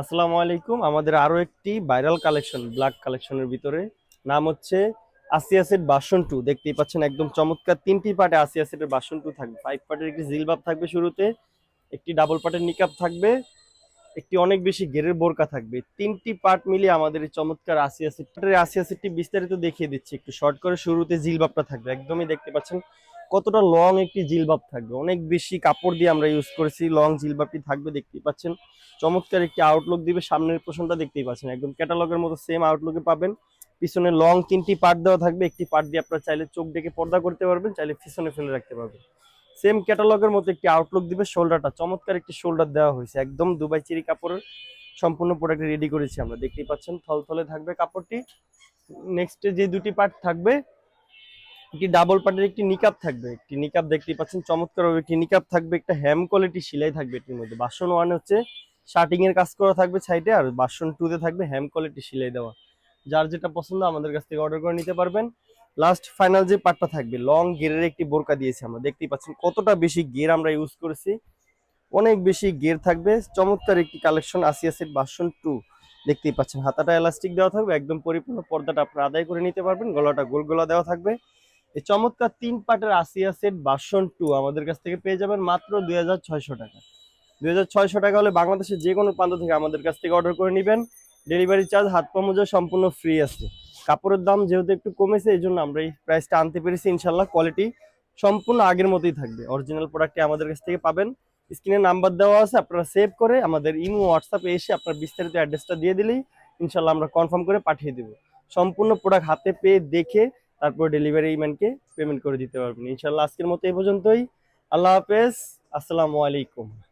আসসালামু আলাইকুম। আমাদের আরও একটি ভাইরাল কালেকশন ব্ল্যাক কালেকশনের ভিতরে। নাম হচ্ছে আসিয়া বাসন টু দেখতেই পাচ্ছেন একদম চমৎকার তিনটি পার্টে আসিয়া সেটের বাসন টু থাকবে। ফাইভ পার্টের একটি জিলবাব থাকবে শুরুতে, একটি ডাবল পার্টের নিকাপ থাকবে, একটি অনেক বেশি গেরের বোরকা থাকবে। তিনটি পার্ট মিলিয়ে আমাদের এই চমৎকার আসিয়া সেট আসিয়া সেটটি বিস্তারিত দেখিয়ে দিচ্ছি। একটু শর্ট করে শুরুতে জিলবাবটা থাকবে। একদমই দেখতে পাচ্ছেন কতটা লং একটি জিলবাব থাকবে? অনেক বেশি কাপড় দিয়ে আমরা ইউজ করেছি লং জিলবাবটি থাকবে, দেখতেই পাচ্ছেন। চমৎকার একটি আউটলুক দিবে, সামনের পোষণটা দেখতেই পাচ্ছেন। একদম ক্যাটালগের মতো সেম আউটলুকে পাবেন। পিছনে লং তিনটি পার্ট দেওয়া থাকবে। একটি পার্ট দিয়ে আপনারা চাইলে চোখ ডেকে পর্দা করতে পারবেন, চাইলে পিছনে ফেলে রাখতে পারবেন। সেম ক্যাটালগের মতো একটি আউটলুক দিবে শোল্ডারটা চমৎকার একটি শোল্ডার দেওয়া হয়েছে। একদম দুবাই চিরি কাপড়ের সম্পূর্ণ প্রোডাক্ট রেডি করেছি আমরা। দেখতেই পাচ্ছেন, থলথলে থাকবে কাপড়টি। নেক্সটে যে দুটি পার্ট থাকবে একটি ডাবল পার্টের একটি নিকাপ থাকবে। একটি নিকাপ দেখতেই পাচ্ছেন চমৎকার হবে একটি নিকাপ থাকবে, একটা হ্যাম কোয়ালিটি সেলাই থাকবে এটির মধ্যে। বাসন ওয়ান হচ্ছে শার্টিং এর কাজ করা থাকবে সাইডে আর বাসন টু তে থাকবে হ্যাম কোয়ালিটি সেলাই দেওয়া। যার যেটা পছন্দ, আমাদের কাছ থেকে অর্ডার করে নিতে পারবেন। লাস্ট ফাইনাল যে পার্টটা থাকবে লং গেরের একটি বোরকা দিয়েছি আমরা। দেখতেই পাচ্ছেন কতটা বেশি গের আমরা ইউজ করেছি। অনেক বেশি গের থাকবে। চমৎকার একটি কালেকশন আসিয়া সেট বাসন টু দেখতেই পাচ্ছেন, হাতাটা এলাস্টিক দেওয়া থাকবে, একদম পরিপূর্ণ পর্দাটা আপনারা আদায় করে নিতে পারবেন। গলাটা গোল গলা দেওয়া থাকবে। এই চমৎকার তিন পার্টের আসিয়া সেট বাসন টু আমাদের কাছ থেকে পেয়ে যাবেন মাত্র দুই হাজার ছয়শো টাকা। দুই হাজার ছয়শো টাকা হলে বাংলাদেশের যে কোনো প্রান্ত থেকে আমাদের কাছ থেকে অর্ডার করে নেবেন। ডেলিভারি চার্জ হাত পা মোজা সম্পূর্ণ ফ্রি আছে। কাপড়ের দাম যেহেতু একটু কমেছে, এই জন্য আমরা এই প্রাইসটা আনতে পেরেছি। ইনশাল্লাহ কোয়ালিটি সম্পূর্ণ আগের মতোই থাকবে। অরিজিনাল প্রোডাক্টটি আমাদের কাছ থেকে পাবেন। স্ক্রিনে নাম্বার দেওয়া আছে, আপনারা সেভ করে আমাদের ইমো হোয়াটসঅ্যাপে এসে আপনার বিস্তারিত অ্যাড্রেসটা দিয়ে দিলেই ইনশাল্লাহ আমরা কনফার্ম করে পাঠিয়ে দেবো। সম্পূর্ণ প্রোডাক্ট হাতে পেয়ে দেখে তারপর ডেলিভারি ম্যানকে পেমেন্ট করে দিতে পারবেন। ইনশাল্লাহ আজকের মতো এই পর্যন্তই। আল্লাহ হাফেজ। আসসালামু আলাইকুম।